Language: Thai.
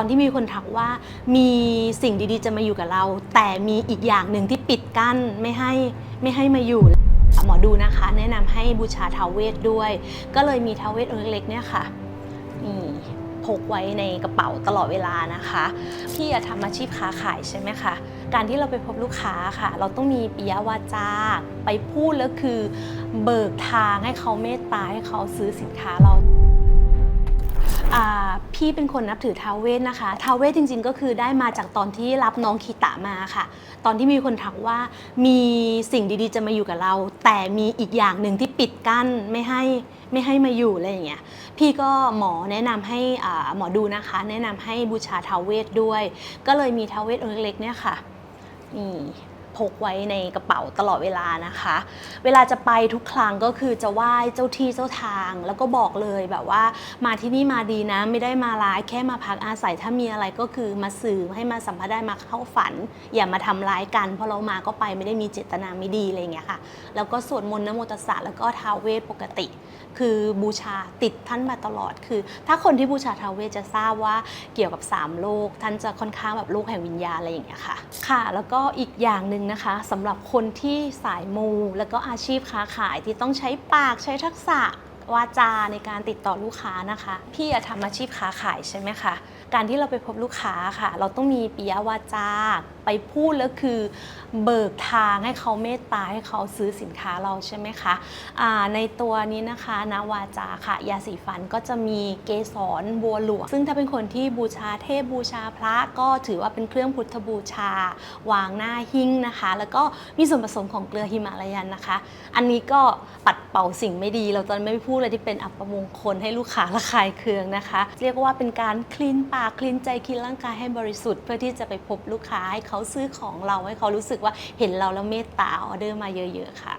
ตอนที่มีคนทักว่ามีสิ่งดีๆ จะมาอยู่กับเรา แต่มีอีกอย่างหนึ่งที่ปิดกั้นไม่ให้ไม่ให้มาอยู่หมอดูนะคะ แนะนำให้บูชาทาวเวทด้วย ก็เลยมีทาวเวทองค์เล็กๆเนี่ยค่ะนี่พกไว้ในกระเป๋าตลอดเวลานะคะพี่อะทำอาชีพค้าขายใช่ไหมคะ การที่เราไปพบลูกค้าค่ะ เราต้องมีปิยวาจาไปพูดแล้วคือ เบิกทางให้เขาเมตตาให้เขาซื้อสินค้าเรา พี่เป็นคนนับถือท้าวเวทนะคะท้าวเวทจริง ๆ ก็คือได้มาจากตอนที่รับน้องคีตะมาค่ะ ตอนที่มีคนทักว่ามีสิ่งดีๆ จะมาอยู่กับเรา แต่มีอีกอย่างหนึ่งที่ปิดกั้นไม่ให้ไม่ให้มาอยู่อะไรอย่างเงี้ยพี่ก็หมอแนะนำให้อ่าหมอดูนะคะ แนะนำให้บูชาท้าวเวทด้วย ก็เลยมีท้าวเวทองค์เล็กๆเนี่ยค่ะนี่ พกไว้ในกระเป๋าตลอดเวลานะคะ เวลาจะไปทุกครั้งก็คือจะไหว้เจ้าที่เจ้าทาง แล้วก็บอกเลยแบบว่ามาที่นี่มาดีนะ ไม่ได้มาร้ายแค่มาพักอาศัยถ้ามีอะไรก็คือมาสื่อให้มาสัมภาษณ์ได้มาเข้าฝัน อย่ามาทำร้ายกัน เพราะเรามาก็ไปไม่ได้มีเจตนาไม่ดีอะไรอย่างเงี้ยค่ะ แล้วก็สวดมนต์นโมตัสสะแล้วก็ท้าวเวทปกติ คือบูชาติดท่านมาตลอด คือ ถ้าคนที่บูชาท้าวเวทจะทราบว่าเกี่ยวกับสามโลก ท่านจะค่อนข้างแบบโลกแห่งวิญญาณอะไรอย่างเงี้ยค่ะ ค่ะ แล้วก็อีกอย่างหนึ่งนะคะสำหรับคนที่สายมู แล้วก็อาชีพค้าขายที่ต้องใช้ปากใช้ทักษะ วาจาในการติดต่อลูกค้านะคะ พี่อะทำอาชีพค้าขายใช่ไหมคะการที่เราไปพบลูกค้าค่ะ เราต้องมีปิยวาจาไปพูดแล้วคือ เบิกทางให้เขาเมตตาให้เขาซื้อสินค้าเราใช่ไหมคะอ่าในตัวนี้นะคะนาวาจาค่ะ ยาสีฟันก็จะมีเกสรบัวหลวง ซึ่งถ้าเป็นคนที่บูชาเทพบูชาพระก็ถือว่าเป็นเครื่องพุทธบูชา วางหน้าหิ้งนะคะ แล้วก็มีส่วนผสมของเกลือหิมาลายันนะคะ อันนี้ก็ปัดเป่าสิ่งไม่ดี เราจะไม่พูดดอะไรที่เป็นอัปมงคลให้ลูกค้าระคายเคืองนะคะ เรียกว่าเป็นการคลีนปากคลีนใจคลีนร่างกายให้บริสุทธิ์ เพื่อที่จะไปพบลูกค้าให้เขาซื้อของเราให้เขารู้สึกว่าเห็นเราแล้วเมตตาออเดอร์มาเยอะ ๆ ค่ะ